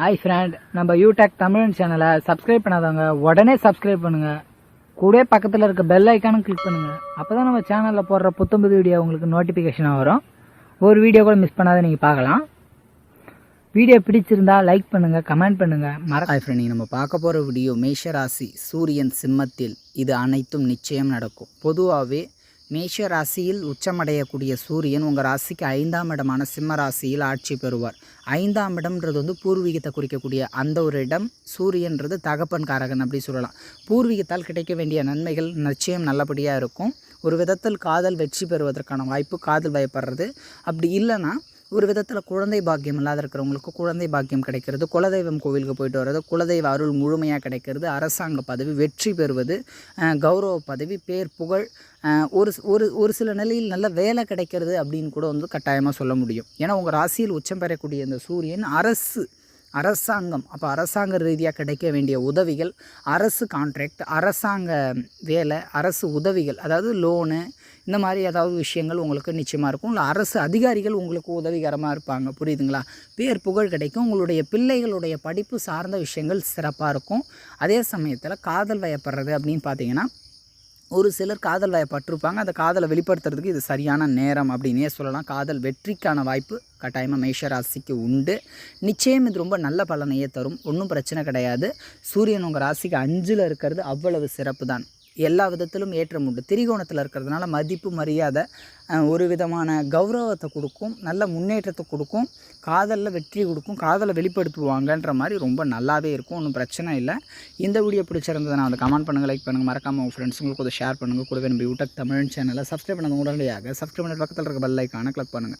Hi friend நம்ம யூடெக் தமிழன் சேனலை சப்ஸ்கிரைப் பண்ணாதவங்க உடனே சப்ஸ்கிரைப் பண்ணுங்க. கூட பக்கத்தில் இருக்க பெல் ஐக்கானும் கிளிக் பண்ணுங்க. அப்போ தான் நம்ம சேனலில் போடுற புத்தம்புது வீடியோ உங்களுக்கு நோட்டிஃபிகேஷனாக வரும். ஒரு வீடியோ கூட மிஸ் பண்ணாத நீங்கள் பார்க்கலாம். வீடியோ பிடிச்சிருந்தா லைக் பண்ணுங்க கமெண்ட் பண்ணுங்க. மற ஹாய் ஃப்ரெண்ட் நம்ம பார்க்க போகிற வீடியோ மேஷராசி சூரியன் சிம்மத்தில் இது அனைத்தும் நிச்சயம் நடக்கும். பொதுவாகவே மேஷ ராசியில் உச்சமடையக்கூடிய சூரியன் உங்கள் ராசிக்கு ஐந்தாம் இடமான சிம்ம ராசியில் ஆட்சி பெறுவார். ஐந்தாம் இடம்ன்றது வந்து பூர்வீகத்தை குறிக்கக்கூடிய அந்த ஒரு இடம். சூரியன்றது தகப்பன் காரகன் அப்படி சொல்லலாம். பூர்வீகத்தால் கிடைக்க வேண்டிய நன்மைகள் நிச்சயம் நல்லபடியாக இருக்கும். ஒரு விதத்தில் காதல் வெற்றி பெறுவதற்கான வாய்ப்பு காதல் பயப்படுறது அப்படி இல்லைன்னா ஒரு விதத்தில் குழந்தை பாக்கியம் இல்லாத இருக்கிறவங்களுக்கு குழந்தை பாக்கியம் கிடைக்கிறது. குலதெய்வம் கோவிலுக்கு போயிட்டு வர்றது குலதெய்வ அருள் முழுமையாக கிடைக்கிறது அரசாங்க பதவி வெற்றி பெறுவது கௌரவ பதவி பேர் புகழ் ஒரு ஒரு ஒரு சில நிலையில் நல்ல வேலை கிடைக்கிறது அப்படின்னு கூட வந்து கட்டாயமாக சொல்ல முடியும். ஏன்னா உங்கள் ராசியில் உச்சம் பெறக்கூடிய இந்த சூரியன் அரசு அரசாங்கம் அப்போ அரசாங்க ரீதியாக கிடைக்க வேண்டிய உதவிகள் அரசு கான்ட்ராக்ட் அரசாங்க வேலை அரசு உதவிகள் அதாவது லோனு இந்த மாதிரி ஏதாவது விஷயங்கள் உங்களுக்கு நிச்சயமாக இருக்கும். இல்லை அரசு அதிகாரிகள் உங்களுக்கு உதவிகரமாக இருப்பாங்க. புரியுதுங்களா? பேர் புகழ் கிடைக்கும். உங்களுடைய பிள்ளைகளுடைய படிப்பு சார்ந்த விஷயங்கள் சிறப்பாக இருக்கும். அதே சமயத்தில் காதல் வயப்படுறது அப்படின்னு பார்த்தீங்கன்னா ஒரு சிலர் காதல் வயப்பட்டிருப்பாங்க அந்த காதலை வெளிப்படுத்துறதுக்கு இது சரியான நேரம் அப்படின்னே சொல்லலாம். காதல் வெற்றிக்கான வாய்ப்பு கட்டாயமாக மேஷராசிக்கு உண்டு. நிச்சயம் இது ரொம்ப நல்ல பலனையே தரும். ஒன்றும் பிரச்சனை கிடையாது. சூரியன் உங்கள் ராசிக்கு அஞ்சில் இருக்கிறது அவ்வளவு சிறப்பு தான் எல்லா விதத்திலும் ஏற்றம் உண்டு. திரிகோணத்தில் இருக்கிறதுனால மதிப்பு மரியாதை ஒரு விதமான கௌரவத்தை கொடுக்கும் நல்ல முன்னேற்றத்தை கொடுக்கும் காதலில் வெற்றி கொடுக்கும் காதலை வெளிப்படுத்துவாங்கன்ற மாதிரி ரொம்ப நல்லாவே இருக்கும். ஒன்றும் பிரச்சனை இல்லை. இந்த வீடியோ பிடிச்சிருந்ததுன்னா வந்து கமெண்ட் பண்ணுங்கள் லைக் பண்ணுங்கள் மறக்காமல் உங்கள் ஃப்ரெண்ட்ஸுங்களுக்கு கூட ஷேர் பண்ணுங்கள் கூடவே நம்ம யூடியூப் தமிழ் சேனலை சப்ஸ்கிரைப் பண்ணது உடனடியாக சப்ஸ்கிரைப் பண்ண பக்கத்தில் இருக்க பெல் ஐக்கானை கிளிக் பண்ணுங்கள்